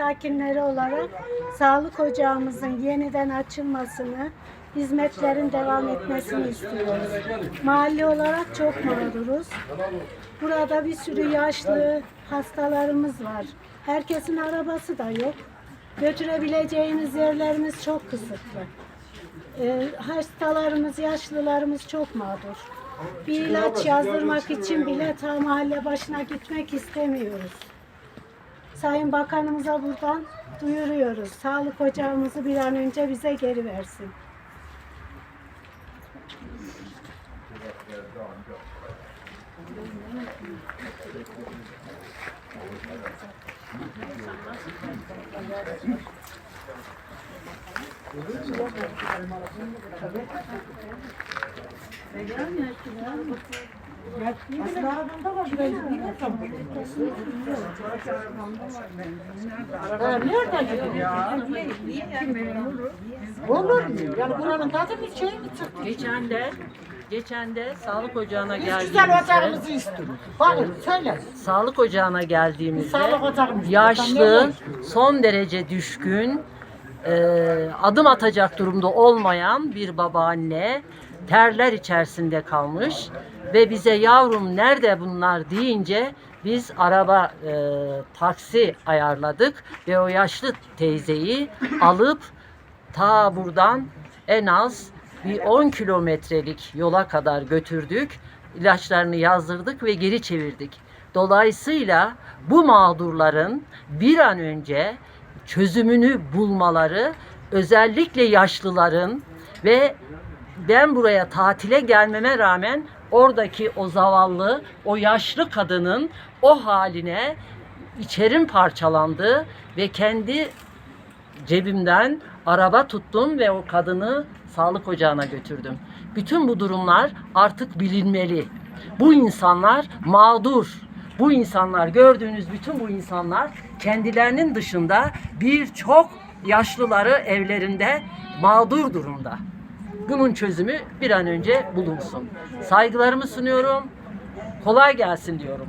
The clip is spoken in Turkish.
sakinleri olarak sağlık ocağımızın yeniden açılmasını, hizmetlerin devam etmesini istiyoruz. Mahalle olarak çok mağduruz. Burada bir sürü yaşlı hastalarımız var. Herkesin arabası da yok. Götürebileceğimiz yerlerimiz çok kısıtlı. Ee, hastalarımız, yaşlılarımız çok mağdur. Bir ilaç yazdırmak için bile ta mahalle başına gitmek istemiyoruz. Sayın Bakanımıza buradan duyuruyoruz. Sağlık ocağımızı bir an önce bize geri versin. Olur mu? Yani buranın tadı bir şey mi çıktı? Geçen de geçen de sağlık ocağına Biz güzel geldiğimizde ocağımızı istiyoruz. Bakın söyle. sağlık ocağına geldiğimizde Sağlık ocağımız. yaşlı, son derece düşkün, e, adım atacak durumda olmayan bir babaanne terler içerisinde kalmış ve bize yavrum nerede bunlar deyince biz araba e, taksi ayarladık ve o yaşlı teyzeyi alıp ta buradan en az bir 10 kilometrelik yola kadar götürdük. İlaçlarını yazdırdık ve geri çevirdik. Dolayısıyla bu mağdurların bir an önce çözümünü bulmaları özellikle yaşlıların ve ben buraya tatile gelmeme rağmen oradaki o zavallı, o yaşlı kadının o haline içerim parçalandı ve kendi cebimden araba tuttum ve o kadını sağlık ocağına götürdüm. Bütün bu durumlar artık bilinmeli. Bu insanlar mağdur. Bu insanlar gördüğünüz bütün bu insanlar kendilerinin dışında birçok yaşlıları evlerinde mağdur durumda. Bunun çözümü bir an önce bulunsun. Saygılarımı sunuyorum. Kolay gelsin diyorum.